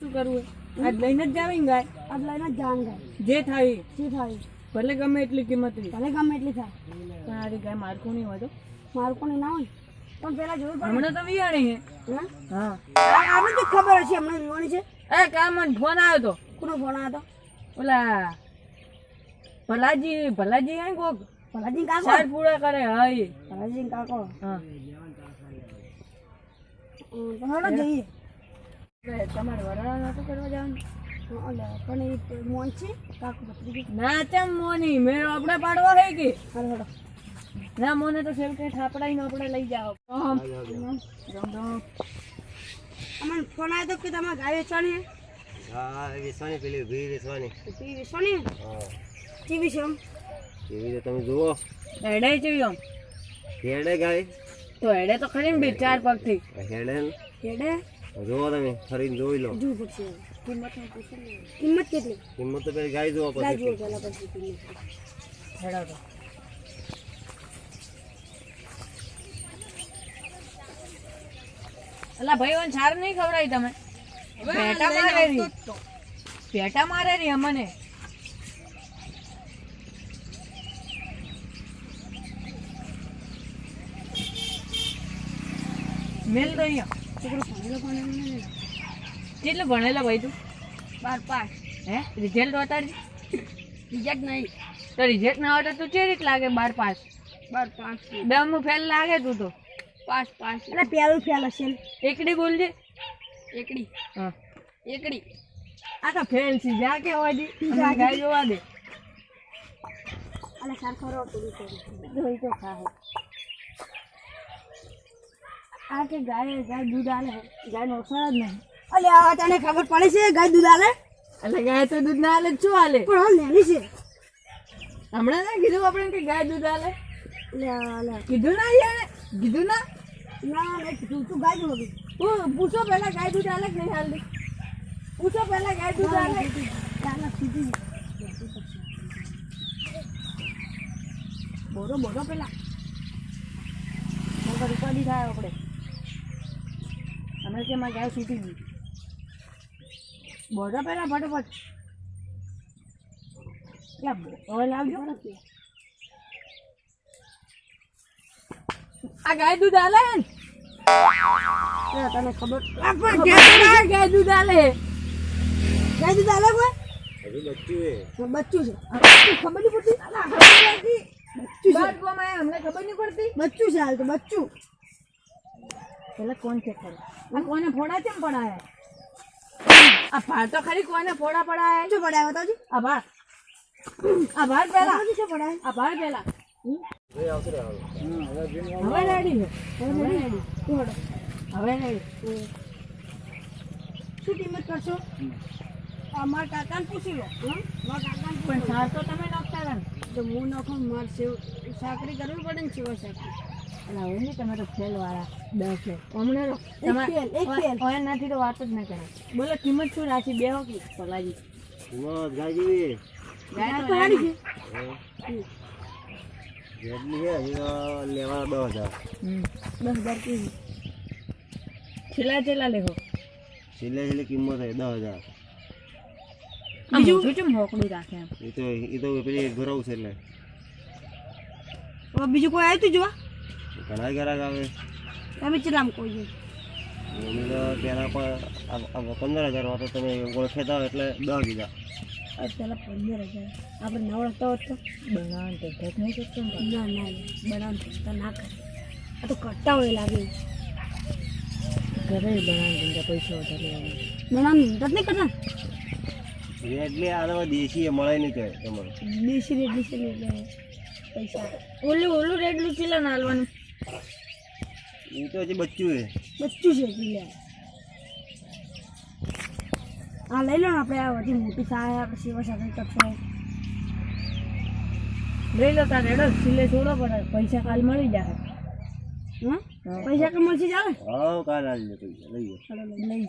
શું કરવું આજ લઈને જ જાવી ગાય? આજ લઈને જ જાણ ગાય. જે થાય. શું થાય ભલે ગમે એટલી કિંમત ભલે ગમે એટલી થાય. પણ આરી ગાય મારખું નહીં હોય તો? મારું કોને ના હોય? પણ પેલા જોયું હમણાં તો વિયાણી હે. હા? આને તો ખબર હશે હમણાં વિવાની છે. એ કામ મને ફોન આવ્યો તો. કોનો ફોન આવ્યો ઓલા ભલાજી ભલાજી હે કોક? ભલાજી કાકો? સાર પૂરા કરે હઈ ભલાજી કાકો? હા. તો જઈએ. તમારે વરાળા નતું કરવા જવાનું? પણ એ મોન છે? કાકો ના તેમ મોની? મેં આપણે પાડવા હે કે? હાલો ના મોને તો છેવટે આપણે લઈ જાઓ. અમને ફોન આવ્યો તો કે તમારે ગાય વેચવાની હા? વેચવાની પેલી ભી વેચવાની. છે વેચવાની હા? ટીવી છે આમ? રીતે તમે જુઓ. એડે જોયું આમ. હેડે ગાય. તો એડે તો ખરી ને બે ચાર પગથી. હેડે. હેડે? જુઓ તમે ફરીને જોઈ લો. જોવું કિંમત કિંમત કેટલી? કિંમત તો પેલી ગાય જોવા પછી જુઓ પેલા પછી કિંમત. હેડો તો અલા ભાઈ છાર નહીં ખવડાવી તમે? પેટા મારે રી. પેટા મારે રી અમને. મેલ અહીંયા. કેટલું ભણેલો ભાઈ તું? બાર પાસ. હે? રિઝલ્ટ બતાડજે રિઝલ્ટ નહીં. તો રિઝલ્ટ ના આવડે તું કેવી રીત લાગે બાર પાસ? બાર પાસ. દમનું ફેલ લાગે તું તો? Pass pass. એટલે પેલું ફેલ હશે. ને. એકડી બોલજે એકડી. હા. એકડી. આ તો ફેલ છે જા કે હોય દી. અને ગાય જોવા દે. અલે સરખો રોટલી જોઈ તો ખા આ કે ગાય ગાય દૂધ આલે. ગાય નો અસર જ નહીં. અલે આ તને ખબર પડે છે? ગાય દૂધ આલે? એટલે ગાય તો દૂધ ના આલે શું આલે? પણ હાલ નેની છે. હમણાં ના કીધું આપણે કે ગાય દૂધ આલે? કીધું ના યાર કીધું ના? ના મેં કીધું તું ગાય દૂધ પૂછો પહેલા ગાય દૂધ આલે કે નહીં હાલ પૂછો પહેલા ગાય દૂધ આલે. ચાલો સીધી બોલો બોલો પેલા નકર ઉપાડી થાય આપણે. અમે કે મારી ગાય. છૂટી ગઈ ફટાફટ. હવે લાવજો આ ગાય દૂધ આલે? તને ખબર ગાય ગાય દૂધ આલે. ગાય દૂધ આલે કોઈ? બચ્ચું એ હા, બચ્ચું છે. ખબર નહીં પડતી. બચ્ચું છે. ખબર નહીં પડતી. બચ્ચું છે હાલ તો બચ્ચું. પેલા કોણ ચેક કરે આ કોને ફોડા કેમ પડાયા? આ ભાર તો ખરી કોને ફોડા પડાયા? શું પડાય બતાવજો? આભાર આભાર પેલા. શું પડાય? આભાર પેલા. જોઈ આવશે રે હાલો. હવે રેડી હવે રેડી શું હવે રેડી શું કિંમત કરશો? અમારા કાકાને પૂછી લો. પણ સાર તો તમે નાખતા હતા તો હું નાખું મારે સાકરી કરવી પડે ને સેવા સાકરી. તમે તો ફેલ વાળા દસ હમણાં નથી તો વાત જ ના કરે. બોલો કિંમત શું રાખી? બે હો કે પલાજી કિંમત ગાય જેવી ગાય તો તો છે. જેટલી છે હજી તો લેવાના દસ હજાર. દસ હજાર કેવી? છેલ્લા છેલ્લા લેખો છેલ્લે છેલ્લે કિંમત છે દસ હજાર. બીજું? રાખે એ તો એ તો પેલી ઘરવ છે એટલે. બીજું કોઈ આવ્યું તું જોવા? ઘણા ગ્રાહક આવે. તમે ચલામ કોઈ છે અમે તો પહેલાં પણ આ- આ પંદર હજાર તો તમે ઓળખેતા હોય એટલે દસ કીધા આ પેલા પંદર હજાર. આપણે નવડતા હોત તો? બનાવવાનું તો ઘટ નહીં શકતો ના ના બનાવવાનું તો ના કરે. આ તો કરતા હોય લાગે. ઘરે બનાવવાનું ધંધા પૈસા વધારે બનાવવાનું મદદ નહીં કરતા? એટલે આ દેશી એ મળે નહીં કે તમારે. દેશી રેટ એટલે પૈસા. ઓલું ઓલું રેડલું ચીલા ના હાલવાનું એ તો હજી બચ્ચું છે. બચ્ચું છે એટલે. હા લઈ લો આપણે આ બધી મોટી થાય આપણે સેવા સાકરી કરશો લઈ લો તાર રેડો સિલે છોડો પડે પૈસા કાલ મળી જાય. હા? પૈસા કે મળશે ચાલે હા કાલ આવી પૈસા લઈ જાઓ લઈ લઈ